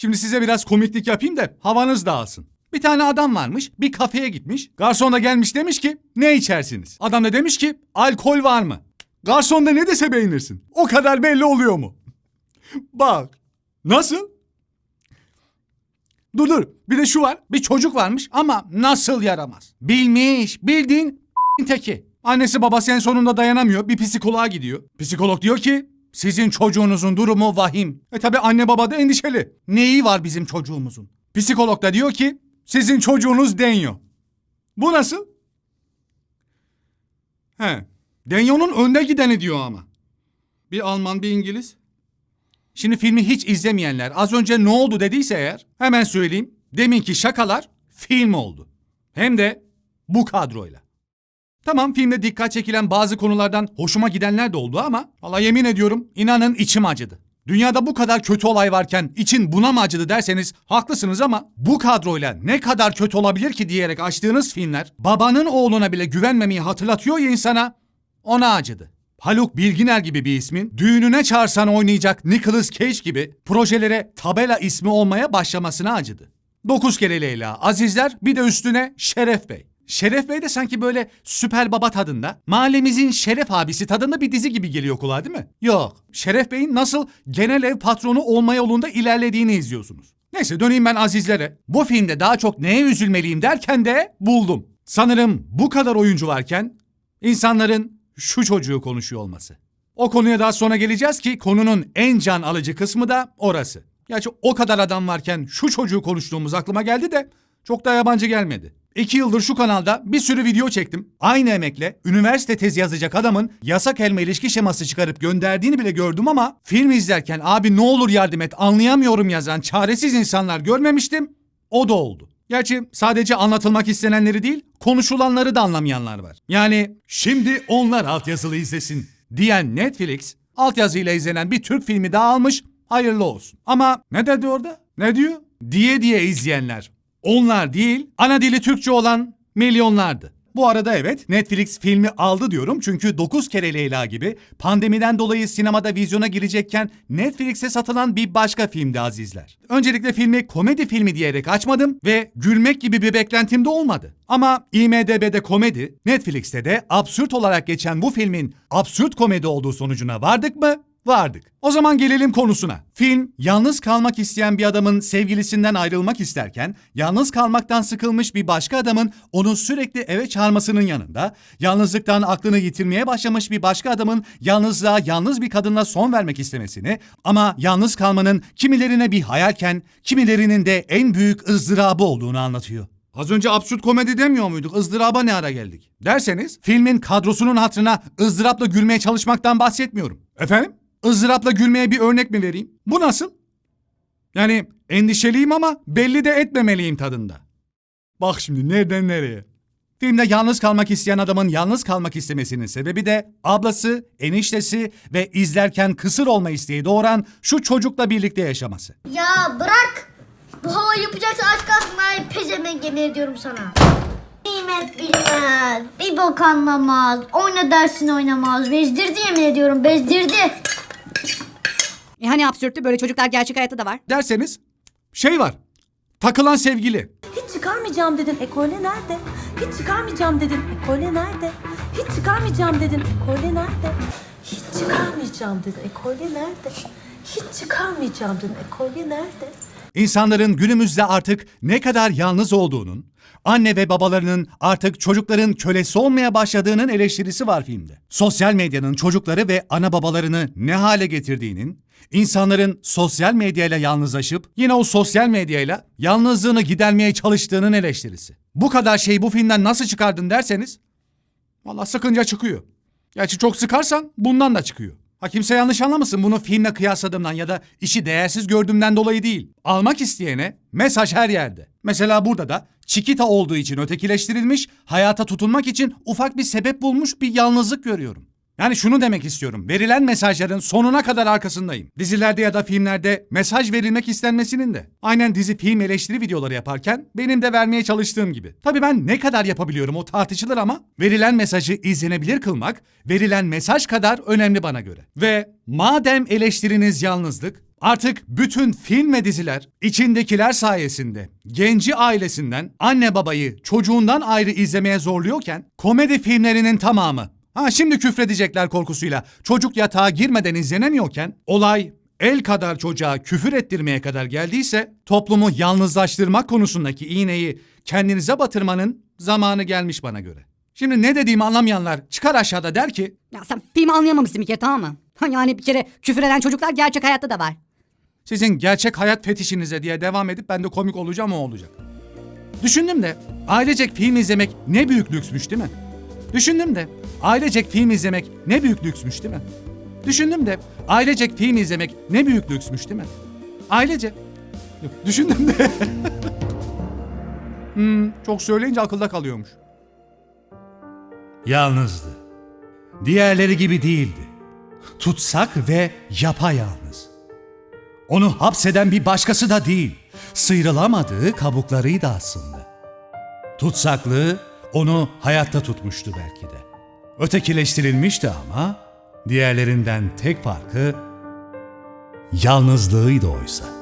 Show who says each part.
Speaker 1: Şimdi size biraz komiklik yapayım da havanız dağılsın. Bir tane adam varmış, bir kafeye gitmiş. Garson da gelmiş demiş ki, ne içersiniz? Adam da demiş ki, alkol var mı? Garson da ne dese beğenirsin. O kadar belli oluyor mu? Bak. Nasıl? Dur dur. Bir de şu var. Bir çocuk varmış ama nasıl yaramaz? Bilmiş. Bildiğin teki. Annesi babası en sonunda dayanamıyor. Bir psikoloğa gidiyor. Psikolog diyor ki sizin çocuğunuzun durumu vahim. E tabi anne baba da endişeli. Neyi var bizim çocuğumuzun? Psikolog da diyor ki sizin çocuğunuz deniyor. Bu nasıl? He. Denyo'nun önde gideni diyor ama. Bir Alman bir İngiliz. Şimdi filmi hiç izlemeyenler az önce ne oldu dediyse eğer hemen söyleyeyim. Deminki şakalar film oldu. Hem de bu kadroyla. Tamam filmde dikkat çekilen bazı konulardan hoşuma gidenler de oldu ama valla yemin ediyorum inanın içim acıdı. Dünyada bu kadar kötü olay varken için buna mı acıdı derseniz haklısınız ama bu kadroyla ne kadar kötü olabilir ki diyerek açtığınız filmler babanın oğluna bile güvenmemeyi hatırlatıyor ya insana ona acıdı. Haluk Bilginer gibi bir ismin düğününe çağırsan oynayacak Nicolas Cage gibi projelere tabela ismi olmaya başlamasına acıdı. Dokuz kere Leyla, Azizler bir de üstüne Şeref Bey. Şeref Bey de sanki böyle süper baba tadında, mahallemizin Şeref abisi tadında bir dizi gibi geliyor kulağa değil mi? Yok. Şeref Bey'in nasıl genel ev patronu olma yolunda ilerlediğini izliyorsunuz. Neyse döneyim ben Azizlere. Bu filmde daha çok neye üzülmeliyim derken de buldum. Sanırım bu kadar oyuncu varken insanların şu çocuğu konuşuyor olması. O konuya daha sonra geleceğiz ki konunun en can alıcı kısmı da orası. Gerçi o kadar adam varken şu çocuğu konuştuğumuz aklıma geldi de çok da yabancı gelmedi. İki yıldır şu kanalda bir sürü video çektim. Aynı emekle üniversite tezi yazacak adamın yasak elma ilişki şeması çıkarıp gönderdiğini bile gördüm ama film izlerken abi ne olur yardım et anlayamıyorum yazan çaresiz insanlar görmemiştim. O da oldu. Gerçi sadece anlatılmak istenenleri değil, konuşulanları da anlamayanlar var. Yani şimdi onlar altyazılı izlesin diyen Netflix, altyazıyla izlenen bir Türk filmi daha almış, hayırlı olsun. Ama ne dedi orada? Ne diyor? Diye diye izleyenler. Onlar değil, ana dili Türkçe olan milyonlardı. Bu arada evet Netflix filmi aldı diyorum çünkü 9 kere Leyla gibi pandemiden dolayı sinemada vizyona girecekken Netflix'e satılan bir başka filmdi azizler. Öncelikle filmi komedi filmi diyerek açmadım ve gülmek gibi bir beklentim de olmadı. Ama IMDB'de komedi, Netflix'te de absürt olarak geçen bu filmin absürt komedi olduğu sonucuna vardık mı? Vardık. O zaman gelelim konusuna. Film, yalnız kalmak isteyen bir adamın sevgilisinden ayrılmak isterken, yalnız kalmaktan sıkılmış bir başka adamın onu sürekli eve çağırmasının yanında, yalnızlıktan aklını yitirmeye başlamış bir başka adamın yalnızlığa yalnız bir kadınla son vermek istemesini ama yalnız kalmanın kimilerine bir hayalken, kimilerinin de en büyük ızdırabı olduğunu anlatıyor. Az önce absürt komedi demiyor muyduk? Izdıraba ne ara geldik? Derseniz filmin kadrosunun hatırına ızdırapla gülmeye çalışmaktan bahsetmiyorum. Efendim? Izdırapla gülmeye bir örnek mi vereyim? Bu nasıl? Yani endişeliyim ama belli de etmemeliyim tadında. Bak şimdi nereden nereye? Filmde yalnız kalmak isteyen adamın yalnız kalmak istemesinin sebebi de ablası, eniştesi ve izlerken kısır olma isteği doğuran şu çocukla birlikte yaşaması.
Speaker 2: Ya bırak. Bu hava yapacaksa aç kalsın ay pezevenk yemin ediyorum sana. Nimet bilmez, bir bok anlamaz, oyna dersini oynamaz, bezdirdi yemin ediyorum, bezdirdi.
Speaker 3: E hani absürttü böyle çocuklar gerçek hayatta da var.
Speaker 1: Derseniz şey var. Takılan sevgili.
Speaker 4: Hiç çıkarmayacağım dedin. Ekole nerede? Hiç çıkarmayacağım dedin. Ekole nerede? Hiç çıkarmayacağım dedin. Ekole nerede? Hiç çıkarmayacağım dedin. Ekole nerede? Hiç çıkarmayacağım dedin. Ekole nerede?
Speaker 1: İnsanların günümüzde artık ne kadar yalnız olduğunun, anne ve babalarının artık çocukların kölesi olmaya başladığının eleştirisi var filmde. Sosyal medyanın çocukları ve ana babalarını ne hale getirdiğinin, insanların sosyal medyayla yalnızlaşıp yine o sosyal medyayla yalnızlığını gidermeye çalıştığının eleştirisi. Bu kadar şeyi bu filmden nasıl çıkardın derseniz, valla sıkınca çıkıyor. Gerçi çok sıkarsan bundan da çıkıyor. Ha kimse yanlış anlamasın bunu filmle kıyasladığımdan ya da işi değersiz gördüğümden dolayı değil. Almak isteyene mesaj her yerde. Mesela burada da Çikita olduğu için ötekileştirilmiş, hayata tutunmak için ufak bir sebep bulmuş bir yalnızlık görüyorum. Yani şunu demek istiyorum. Verilen mesajların sonuna kadar arkasındayım. Dizilerde ya da filmlerde mesaj verilmek istenmesinin de. Aynen dizi film eleştiri videoları yaparken benim de vermeye çalıştığım gibi. Tabii ben ne kadar yapabiliyorum o tartışılır ama verilen mesajı izlenebilir kılmak verilen mesaj kadar önemli bana göre. Ve madem eleştiriniz yalnızlık, Artık bütün film ve diziler içindekiler sayesinde genci ailesinden anne babayı çocuğundan ayrı izlemeye zorluyorken komedi filmlerinin tamamı ha şimdi küfredecekler korkusuyla çocuk yatağa girmeden izlenemiyorken olay el kadar çocuğa küfür ettirmeye kadar geldiyse toplumu yalnızlaştırmak konusundaki iğneyi kendinize batırmanın zamanı gelmiş bana göre. Şimdi ne dediğimi anlamayanlar çıkar aşağıda der ki
Speaker 3: Ya sen filmi anlayamamışsın bir kere tamam mı? Yani bir kere küfür eden çocuklar gerçek hayatta da var.
Speaker 1: Sizin gerçek hayat fetişinize diye devam edip ben de komik olacağım o olacak. Düşündüm de ailecek film izlemek ne büyük lüksmüş değil mi? Düşündüm de ailecek film izlemek ne büyük lüksmüş değil mi? Düşündüm de ailecek film izlemek ne büyük lüksmüş değil mi? Ailece. Yok, düşündüm de. hmm, çok söyleyince akılda kalıyormuş. Yalnızdı. Diğerleri gibi değildi. Tutsak ve yapayalnız. Onu hapseden bir başkası da değil, sıyrılamadığı kabuklarıydı aslında. Tutsaklığı onu hayatta tutmuştu belki de. Ötekileştirilmişti ama diğerlerinden tek farkı yalnızlığıydı oysa.